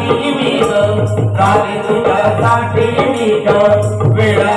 साठी मी ग काळी तुझ्यासाठी मी ग वेळा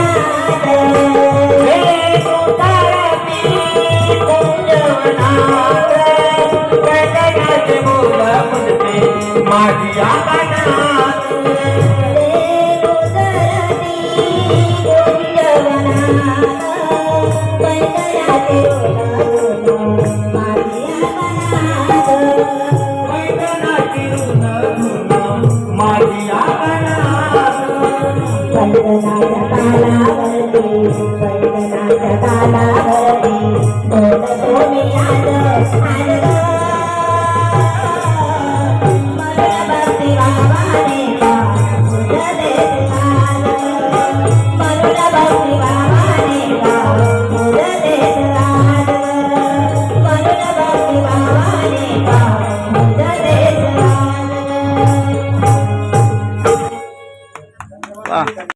மாடியா 啊。